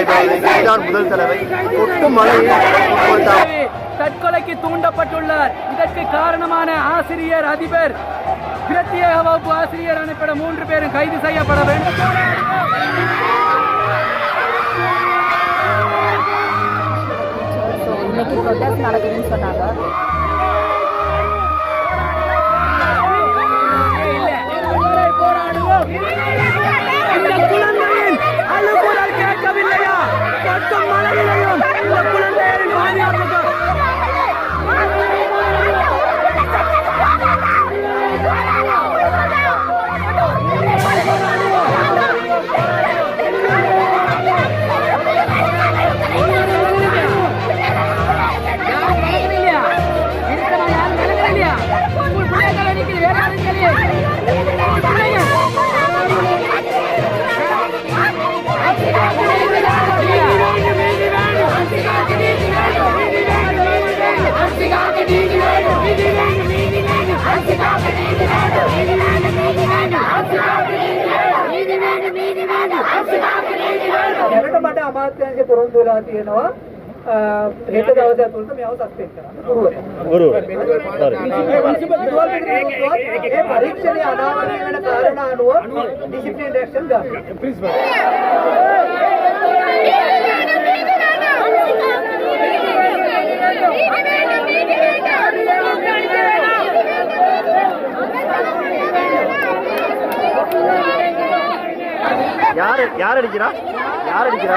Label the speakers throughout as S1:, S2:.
S1: இதுதான் முதல் தடவை உட்படுத்தாமல்
S2: தற்கொலைக்கு தூண்டப்பட்டுள்ளார். இதற்கு காரணமான ஆசிரியர் அதிபர். பிரத்யேக வகுப்பு ஆசிரியர் அனுப்பிட மூன்று பேரும் கைது செய்யப்பட வேண்டும்.
S3: ஸோ இன்னைக்கு ப்ரொட்டஸ்ட் நடக்குதுன்னு சொன்னாங்க
S2: கொட்டும்
S4: मुळात त्यांचे पुरणपोला येणं हेच्या गावाच्या तुमचं यावंच असते बरोबर हे परीक्षणे अनावरण कारणांवर डिसिप्लिन ऍक्शन
S1: யார் யார் அடிக்கிறா யார் அடிக்கிறா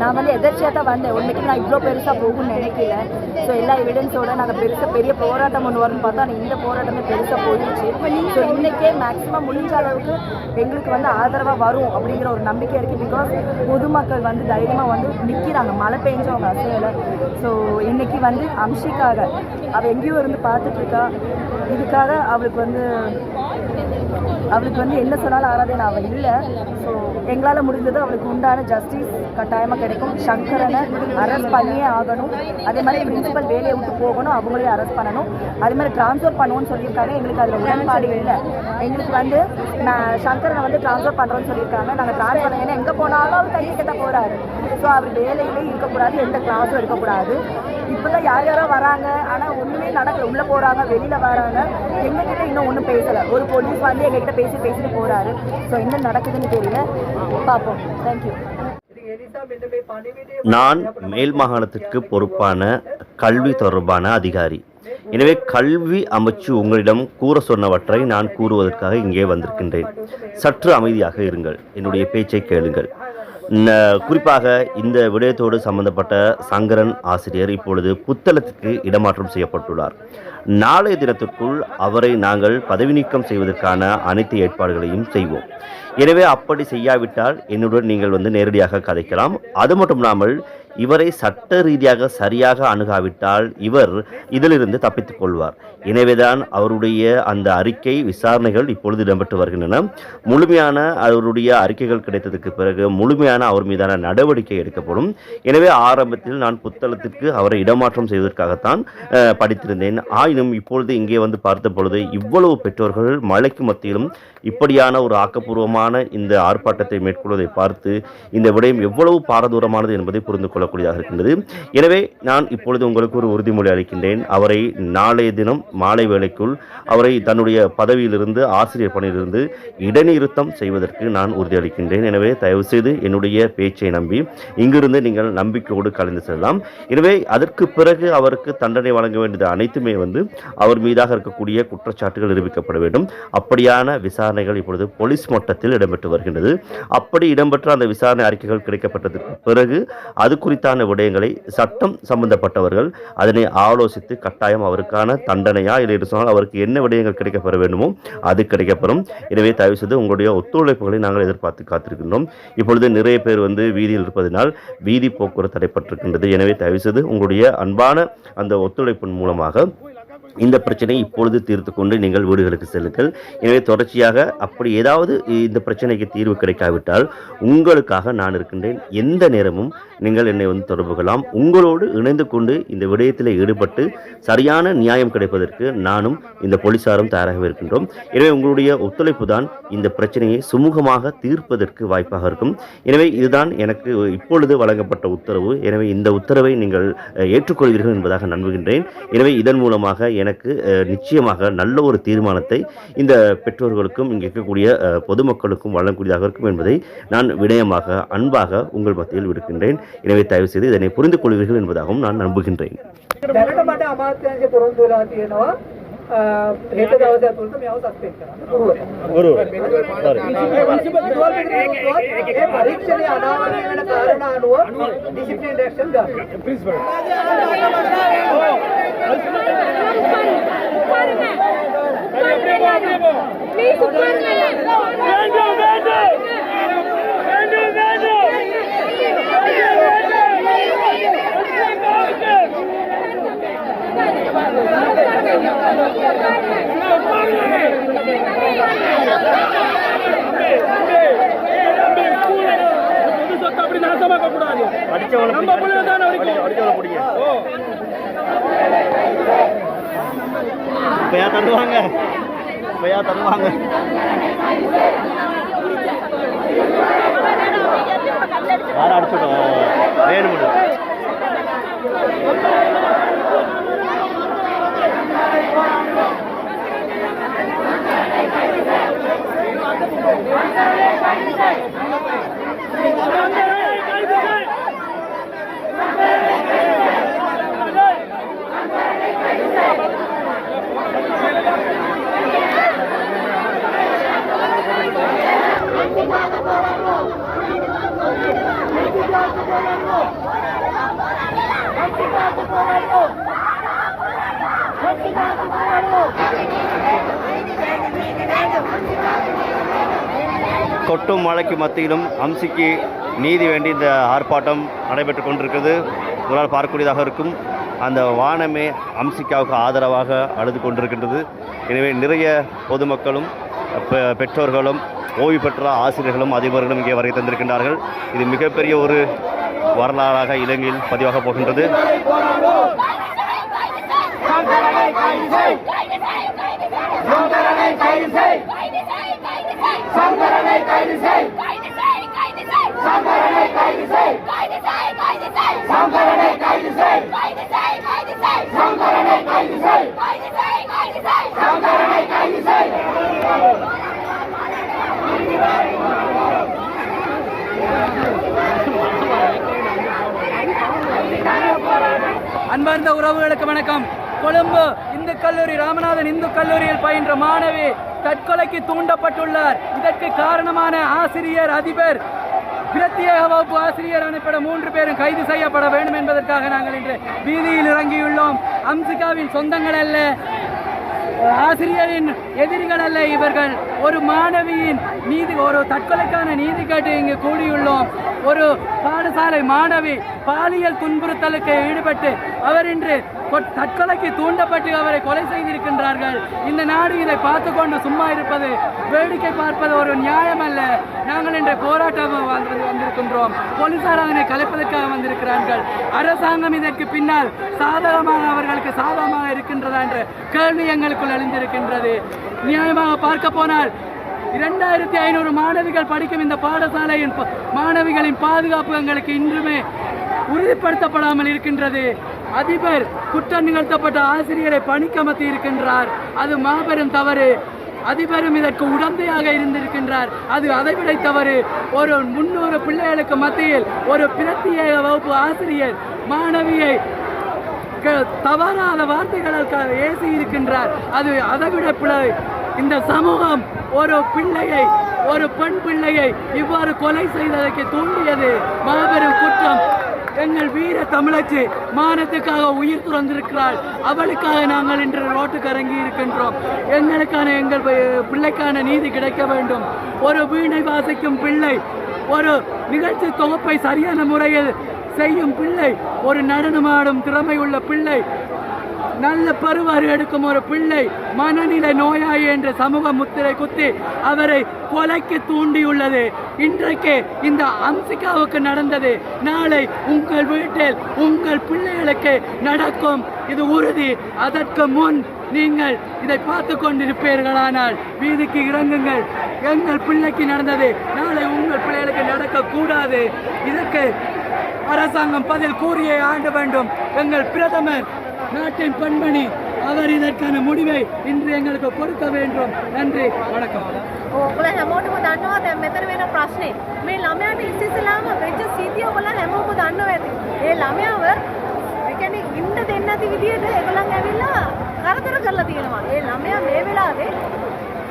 S3: நான் வந்து எதர்ச்சியாக தான் வந்தேன். உண்மைக்கு நான் இவ்வளோ பெருசாக போகும்னு நினைக்கல. ஸோ எல்லா எவிடன்ஸோட நாங்கள் பெருசாக பெரிய போராட்டம் ஒன்று வரும்னு பார்த்தா ஆனால் இந்த போராட்டமே பெருசாக போயிடுச்சு. ஸோ இன்றைக்கே மேக்ஸிமம் முடிஞ்ச அளவுக்கு எங்களுக்கு வந்து ஆதரவாக வரும் அப்படிங்கிற ஒரு நம்பிக்கை இருக்குது பிகாஸ் பொதுமக்கள் வந்து தைரியமாக வந்து நிற்கிறாங்க மழை பெஞ்சு அவங்க அசையலை. ஸோ இன்னைக்கு வந்து அம்ஷிக்காக அவள் எங்கேயோ இருந்து பார்த்துட்டு இருக்கா. இதுக்காக அவளுக்கு வந்து அவளுக்கு வந்து என்ன சொன்னாலும் ஆராதனை அவள் இல்லை. ஸோ எங்களால் முடிஞ்சது அவளுக்கு உண்டான ஜஸ்டிஸ் கட்டாயமாக கிடைக்கும். சங்கரனை அரெஸ்ட் பண்ணியே ஆகணும். அதே மாதிரி பிரின்சிபல் வேலையை விட்டு போகணும். அவங்களையும் அரெஸ்ட் பண்ணணும். அதே மாதிரி ட்ரான்ஸ்ஃபர் பண்ணுவோன்னு சொல்லியிருக்காங்க. எங்களுக்கு அதில் உடன்பாடு இல்லை. எங்களுக்கு வந்து நான் சங்கரனை வந்து ட்ரான்ஸ்ஃபர் பண்ணுறோன்னு சொல்லியிருக்காங்க. நாங்கள் ட்ரான்ஸ்ஃபர் ஏன்னா எங்கே போனாலும் அவர் கையை கட்ட போகிறாரு ஸோ அவர் வேலையிலே இருக்கக்கூடாது. எந்த கிளாஸும் இருக்கக்கூடாது. இப்போதான் யார் யாரோ வராங்க. ஆனால் ஒன்றுமே நடக்கல. உள்ளே போகிறாங்க வெளியில் வராங்க. எங்ககிட்ட இன்னும் ஒன்றும் பேசலை. ஒரு போலீஸ் வந்து எங்ககிட்ட பேசி பேசிட்டு போகிறாரு ஸோ என்ன நடக்குதுன்னு தெரியல. பார்ப்போம். தேங்க்யூ
S1: நான் மேல் மாகாணத்திற்கு பொறுப்பான கல்வி தொடர்பான அதிகாரி. எனவே கல்வி அமைச்சு உங்களிடம் கூற சொன்னவற்றை நான் கூறுவதற்காக இங்கே வந்திருக்கின்றேன். சற்று அமைதியாக இருங்கள். என்னுடைய பேச்சை கேளுங்கள். குறிப்பாக இந்த விடயத்தோடு சம்பந்தப்பட்ட சங்கரன் ஆசிரியர் இப்பொழுது புத்தளத்துக்கு இடமாற்றம் செய்யப்பட்டுள்ளார். நாளைய தினத்திற்குள் அவரை நாங்கள் பதவி நீக்கம் செய்வதற்கான அனைத்து ஏற்பாடுகளையும் செய்வோம். எனவே அப்படி செய்யாவிட்டால் என்னுடன் நீங்கள் வந்து நேரடியாக கதைக்கலாம். அது மட்டும் இல்லாமல் இவரை சட்ட ரீதியாக சரியாக அணுகாவிட்டால் இவர் இதிலிருந்து தப்பித்துக் கொள்வார். எனவேதான் அவருடைய அந்த அறிக்கை விசாரணைகள் இப்பொழுது இடம்பெற்று வருகின்றன. முழுமையான அவருடைய அறிக்கைகள் கிடைத்ததுக்கு பிறகு முழுமையான அவர் மீதான நடவடிக்கை எடுக்கப்படும். எனவே ஆரம்பத்தில் நான் புத்தளத்திற்கு அவரை இடமாற்றம் செய்வதற்காகத்தான் படித்திருந்தேன். ஆயினும் இப்பொழுது இங்கே வந்து பார்த்த பொழுது இவ்வளவு பெற்றோர்கள் மழைக்கு மத்தியிலும் இப்படியான ஒரு ஆக்கப்பூர்வமான இந்த ஆர்ப்பாட்டத்தை மேற்கொள்வதை பார்த்து இந்த விடயம் எவ்வளவு பாரதூரமானது என்பதை புரிந்து கொள்ளக்கூடியதாக இருக்கின்றது. எனவே நான் இப்பொழுது உங்களுக்கு ஒரு உறுதிமொழி அளிக்கின்றேன். அவரை நாளைய தினம் மாலை வேளைக்குள் அவரை தன்னுடைய பதவியிலிருந்து ஆசிரியர் பணியிலிருந்து இடைநிறுத்தம் செய்வதற்கு நான் உறுதியளிக்கின்றேன் எனவே தயவு செய்து என்னுடைய பேச்சை நம்பி இங்கிருந்து நீங்கள் நம்பிக்கையோடு கலந்து செல்லலாம். எனவே அதற்கு பிறகு அவருக்கு தண்டனை வழங்க வேண்டியது அனைத்துமே வந்து அவர் மீதாக இருக்கக்கூடிய குற்றச்சாட்டுகள் நிரூபிக்கப்பட வேண்டும். அப்படியான விசாரணைகள் இப்பொழுது போலீஸ் மட்டத்தில் அறிக்கைகள் இடம்பெற்று வருகின்றது. அப்படி இடம்பெற்ற அந்த விசாரணை அறிக்கைகள் கிடைக்கப்பட்டதற்கு பிறகு அது குறித்தான விடயங்களை சட்டம் சம்பந்தப்பட்டவர்கள் அதனை ஆலோசித்து கட்டாயம் அவருக்கான தண்டனையா இல்லை என்று சொன்னால் அவருக்கு என்ன விடயங்கள் கிடைக்கப்பெற வேண்டுமோ அது கிடைக்கப்பெறும். எனவே தயவு செய்து உங்களுடைய ஒத்துழைப்புகளை நாங்கள் எதிர்பார்த்து காத்திருக்கின்றோம். இப்பொழுது நிறைய பேர் வந்து வீதியில் இருப்பதனால் வீதி போக்குவரத்து தடைப்பட்டிருக்கின்றது. எனவே தயவு செய்து உங்களுடைய அன்பான அந்த ஒத்துழைப்பின் மூலமாக இந்த பிரச்சனையை இப்பொழுது தீர்த்து கொண்டு நீங்கள் வீடுகளுக்கு செல்லுங்கள். எனவே தொடர்ச்சியாக அப்படி ஏதாவது இந்த பிரச்சனைக்கு தீர்வு கிடைக்காவிட்டால் உங்களுக்காக நான் இருக்கின்றேன். எந்த நேரமும் நீங்கள் என்னை வந்து தொடர்பு கொள்ளலாம். உங்களோடு இணைந்து கொண்டு இந்த விடயத்தில் ஈடுபட்டு சரியான நியாயம் கிடைப்பதற்கு நானும் இந்த போலீசாரும் தயாராக இருக்கின்றோம். எனவே உங்களுடைய ஒத்துழைப்பு தான் இந்த பிரச்சனையை சுமூகமாக தீர்ப்பதற்கு வாய்ப்பாக இருக்கும். எனவே இதுதான் எனக்கு இப்பொழுது வழங்கப்பட்ட உத்தரவு. எனவே இந்த உத்தரவை நீங்கள் ஏற்றுக்கொள்வீர்கள் என்பதாக நம்புகின்றேன். எனவே இதன் மூலமாக எனக்கு நிச்சயமாக நல்ல ஒரு தீர்மானத்தை இந்த பெற்றோர்களுக்கும் இங்கே இருக்கக்கூடிய பொதுமக்களுக்கும் வழங்கக்கூடியதாக இருக்கும் என்பதை நான் விடயமாக அன்பாக உங்கள் மத்தியில் விடுக்கின்றேன். எனவே தயவு செய்து இதனை புரிந்து கொள்வீர்கள் என்பதாகவும் நான் நம்புகின்றேன்.
S2: ಪರೀಕ್ಷೆಗೆ அடிச்சவன நம்ம பிள்ளைங்க தானே வரைக்கும் அடிச்சவன
S1: இப்பயா தருவாங்க. இப்பயா தருவாங்க. யாரும் அடிச்சுடும் வேணும் கொட்டும் மழைக்கு மத்தியிலும் அம்சிக்கு நீதி வேண்டி இந்த ஆர்ப்பாட்டம் நடைபெற்று கொண்டிருக்கிறது. உங்களால் பார்க்கக்கூடியதாக இருக்கும். அந்த வானமே அம்சிக்காவுக்கு ஆதரவாக அழுது கொண்டிருக்கின்றது. எனவே நிறைய பொதுமக்களும் பெ- பெற்றோர்களும் ஓய்வு பெற்ற ஆசிரியர்களும் அதிபர்களும் இங்கே வருகை தந்திருக்கின்றார்கள். இது மிகப்பெரிய ஒரு வரலாறாக இலங்கையில் பதிவாக போகின்றது.
S2: அன்பார்ந்த உறவுகளுக்கு வணக்கம். கொழும்பு இந்து கல்லூரி ராமநாதன் இந்து கல்லூரியில் பயின்ற மாணவி தற்கொலைக்கு தூண்டப்பட்டுள்ளார். இதற்கு காரணமான ஆசிரியர் அதிபர் பிரத்யேக வகுப்பு ஆசிரியர் அனுப்பிட மூன்று பேரும் கைது செய்யப்பட வேண்டும் என்பதற்காக நாங்கள் இன்று வீதியில் இறங்கியுள்ளோம். அம்சிகாவின் சொந்தங்கள் அல்ல ஆசிரியரின் எதிரிகள் அல்ல இவர்கள் ஒரு மாணவியின் நீதி ஒரு தற்கொலைக்கான நீதி கேட்டு இங்கு கூடியுள்ளோம். ஒரு பாடசாலை மாணவி பாலியல் துன்புறுத்தலுக்கு ஈடுபட்டு அவர் இன்று தற்கொலைக்கு தூண்டப்பட்டு அவரை கொலை செய்திருக்கின்றார்கள். இந்த நாடு இதை பார்த்து கொண்டு சும்மா இருப்பது வேடிக்கை பார்ப்பது ஒரு நியாயம் அல்ல நாங்கள் இன்று போராட்டம் வந்து வந்திருக்கின்றோம். போலீசார் அதனை கலைப்பதற்காக வந்திருக்கிறார்கள். அரசாங்கம் இதற்கு பின்னால் சாதகமாக அவர்களுக்கு சாதகமாக இருக்கின்றதா என்ற கேள்வி எங்களுக்குள் அழிந்திருக்கின்றது நியாயமாக பார்க்க போனால் இரண்டாயிரத்தி ஐநூறு மாணவிகள் படிக்கும் இந்த பாடசாலையின் மாணவிகளின் பாதுகாப்பு எங்களுக்கு இன்றுமே உறுதிப்படுத்தப்படாமல் இருக்கின்றது. அதிபர் குற்றம் நிகழ்த்தப்பட்ட ஆசிரியரை பணிக்கமர்த்தி இருக்கின்றார். அது மாபெரும் தவறு. அதிபரும் இதற்கு உடந்தையாக இருந்திருக்கின்றார். அது அதைவிட தவறு. ஒரு முன்னூறு பிள்ளைகளுக்கு மத்தியில் ஒரு பிரத்யேக வகுப்பு ஆசிரியர் மாணவியை க- தவறான வார்த்தைகளுக்காக ஏசி இருக்கின்றார். அது அதைவிட பிள்ளை இந்த சமூகம் ஒரு பிள்ளையை ஒரு பெண் பிள்ளையை இவ்வாறு கொலை செய்ததற்கு தூண்டியது. மாபெரும் குற்றம். எங்கள் வீர தமிழச்சி மானத்துக்காக உயிர் துறந்திருக்கிறாள். அவளுக்காக நாங்கள் இன்று ரோட்டுக்கு இறங்கி இருக்கின்றோம். எங்களுக்கான எங்கள் பிள்ளைக்கான நீதி கிடைக்க வேண்டும். ஒரு வீணை வாசிக்கும் பிள்ளை ஒரு நிகழ்ச்சி தொகுப்பை சரியான முறையில் செய்யும் பிள்ளை ஒரு நடனமாடும் திறமை உள்ள பிள்ளை நல்ல பருவாறு எடுக்கும் ஒரு பிள்ளை மனநிலை நோயாளி என்ற சமூக முத்திரை குத்தி அவரை கொலைக்கு தூண்டியுள்ளது. இன்றைக்கு இந்த அம்சிகாவுக்கு நடந்தது. நாளை உங்கள் வீட்டில் உங்கள் பிள்ளைகளுக்கு நடக்கும். இது உறுதி. அதற்கு முன் நீங்கள் இதை பார்த்து கொண்டிருப்பீர்களானால் வீதிக்கு இறங்குங்கள். எங்கள் பிள்ளைக்கு நடந்தது. நாளை உங்கள் பிள்ளைகளுக்கு நடக்கக்கூடாது. இதற்கு அரசாங்கம் பதில் கூறியே ஆண்டு வேண்டும். எங்கள் பிரதமர் நாட்டின் பெண்மணி அவர் இதற்கான முடிவை இன்று எங்களுக்கு கொடுக்க வேண்டும் நன்றி வணக்கம்
S5: ඔගොල්ලෝ හැමෝටම දන්නවා දැන් මෙතන වෙන ප්‍රශ්නේ. මේ ළමයාට ඉස්සෙල්ලාම වෙච්ච සිද්ධිය ඔයගොල්ලෝ හැමෝම දන්නවා ඇති. ඒ ළමයාව ඒ කියන්නේ ඉන්න දෙන්නේ නැති විදියට ඒගොල්ලන් ඇවිල්ලා කරදර කරලා තියෙනවා. ඒ ළමයා මේ වෙලාවේ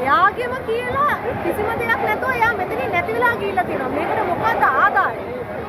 S5: එයාගෙම කියලා කිසිම දෙයක් නැතුව එයා මෙතනින් නැති වෙලා ගිහිල්ලා තියෙනවා. මේකට මොකක්ද ආදායය?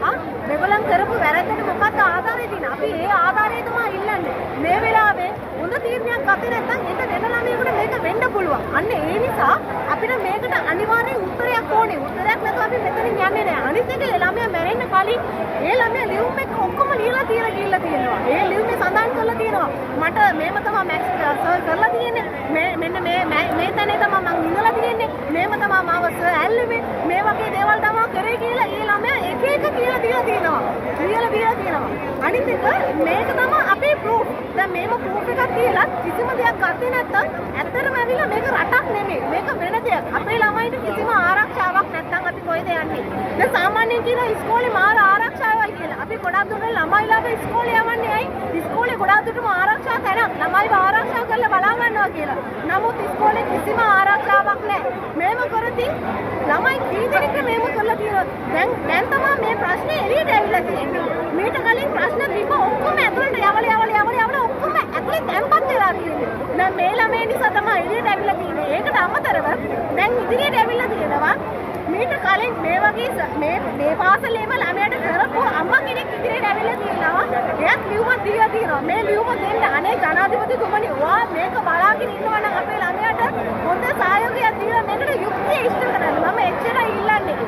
S5: ආ මේගොල්ලන් කරපු වැරද්දට මොකක්ද ආධාරය තියෙන්නේ? අපි ඒ ආධාරය තමයි ඉල්ලන්නේ. මේ වෙලාවේ හොඳ තීරණයක් ගත්තේ නැත්නම් ඒක වෙන ළමයෙකුට මේක වෙන්න පුළුවන්. අන්න ඒ නිසා අපිට මේකට අනිවාර්යෙන් උත්තරයක් ඕනේ. උත්තරයක් නැතුව අපි මෙතනින් යන්නේ නැහැ. අනිත් එක ඒ ළමයා මැරෙන්න කලින් ඒ ළමයා ලියුම් එක ඔක්කොම ලියලා තියලා ගිහිල්ලා තියෙනවා. ඒ ලියුමේ සඳහන් කරලා තියෙනවා. මට මේම තමයි මැක්ස් සර් කරලා තියෙන්නේ. මේ මෙන්න මේ මේ- මේ තැනේ තමයි මං ඉඳලා තියෙන්නේ. මේම තමයි මාව සර් ඇල්ලුවේ. මේ වගේ දේවල් තමයි කරේ කියලා ඒ ළමයා එක එක කියලා දීලා තියෙනවා. කියලා දීලා තියෙනවා. අනිත් එක මේක තමයි අපේ ප්‍රූෆ්. දැන් මේම ප්‍රූෆ් එකක් තියලා කිසිම දෙයක් ගත්තේ නැත්තම් ඇත්තටම ඇවිල්ලා මේක රටක් නෙමෙයි. මේක වෙන දෙයක්. අපේ ළමයිට කිසිම ආරක්ෂාවක් නැත්තම් අපි කොහෙද යන්නේ? දැන් සාමාන්‍යයෙන් කියන ඉස්කෝලේ මාර ආරක්ෂාවයි කියලා. අපි ගොඩක් දුරට ළමයිලාව ඉස්කෝලේ යවන්නේ ඇයි? ඉස්කෝලේ ගොඩක් දුරටම ආරක්ෂා තැනක්. ළමයිව ආරක්ෂා කරලා බලා ගන්නවා කියලා. නමුත් ඉස්කෝලේ කිසිම ආරක්ෂාවක් නැහැ. මේම කරති ළමයි කී දෙනෙක්ද මේම කරලා තියෙනවා. දැන් දැන් තමයි මේ ප්‍රශ්නේ එළියට ඇවිල්ලා තියෙන්නේ. මීට කලින් ප්‍රශ්න තිබ්බ ඔක්කොම ඇතුළට යවල යවල යවල යවල ඔක්කොම ඇතුළේ තැම්පත් වෙලා තියෙන්නේ. දැන් මේ ළමයි නිසා තමයි එළියට ඇවිල්ලා තියෙන්නේ. ඒකට අමතරව දැන් ඉදිරියට ඇවිල්ලා තියෙනවා. මීට කලින් මේ වගේ ස- මේ මේ පාසලේම ළමයට කරපු අම්මා කෙනෙක් ඉදිරියට ඇවිල්ලා තියෙනවා. එයාත් ලියුමක් දීලා තියෙනවා. මේ ලියුම දෙන්න අනේ ජනාධිපතිතුමනි ඔයා මේක බලාගෙන ඉන්නවා නම් අපේ ළමයාට හොඳ සහයෝගයක් දීලා මේකට යුක්තිය ඉෂ්ට කරන්න. මම එච්චරයි ඉල්ලන්නේ.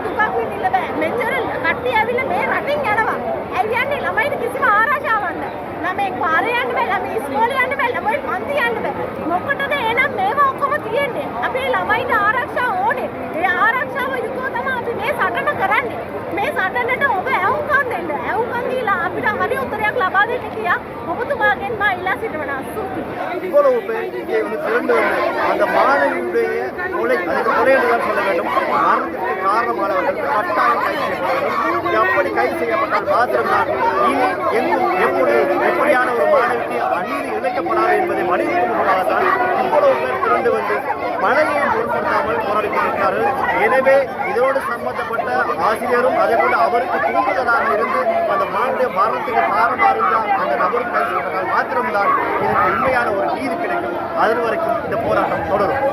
S5: හැමදාම මේ වගේ දුකක් විඳින්න බෑ. මෙච්චර කට්ටිය ඇවිල්ලා මේ රටින් යනවා. ඇයි යන්නේ ළමයිට කිසිම ආරක්ෂාවක් නැහැ. ළමයි පාරේ යන්න බෑ. ළමයි ඉස්කෝලේ යන්න බෑ. ළමයි පන්ති යන්න බෑ. මොකටද එහෙනම් මේවා ඔක්කොම තියෙන්නේ? අපේ ළමයිට ආරක්ෂාව ඕනේ. ඒ ආරක්ෂාව යුතුව තමයි අපි මේ සටන කරන්නේ. මේ සටනට ඔබ ඇහුම්කන් දෙන්න. ඇහුම්කන් දීලා අපිට හරි උත්තරයක් ලබා දෙන්න කියා ඔබතුමාගෙන් මම ඉල්ලා සිටිනවා. ස්තුතියි.
S6: இவ்வளவு பேர் இங்கே வந்து திரண்டு வந்து அந்த மாணவியுடைய கொலை அதுக்கு கொலை என்றுதான் சொல்ல வேண்டும் ஆர்வமானவர்கள் கட்டாயம் கைது செய்யப்பட எப்படி கைது செய்யப்பட்டால் மாத்திரம்தான் இனி எங்கும் எப்படி எப்படியான ஒரு மாணவிக்கு அநீதி இழைக்கப்படாது என்பதை மனிதத்துவமாகத்தான் இவ்வளவு பேர் திரண்டு வந்து மழையை பொருட்படுத்தாமல் போராடி கொண்டிருக்கிறார்கள் எனவே இதோடு சம்பந்தப்பட்ட ஆசிரியரும் அதே போல அவருக்கு தூண்டுதலாக இருந்து அந்த மாநில மரணத்துக்கு காரணமாக இருந்தால் அந்த நபரும் கைது செய்யப்பட்டால் மாத்திரம்தான் இதற்கு உண்மையான ஒரு நீதி கிடைக்கும். அதன் வரைக்கும் இந்த போராட்டம் தொடரும்.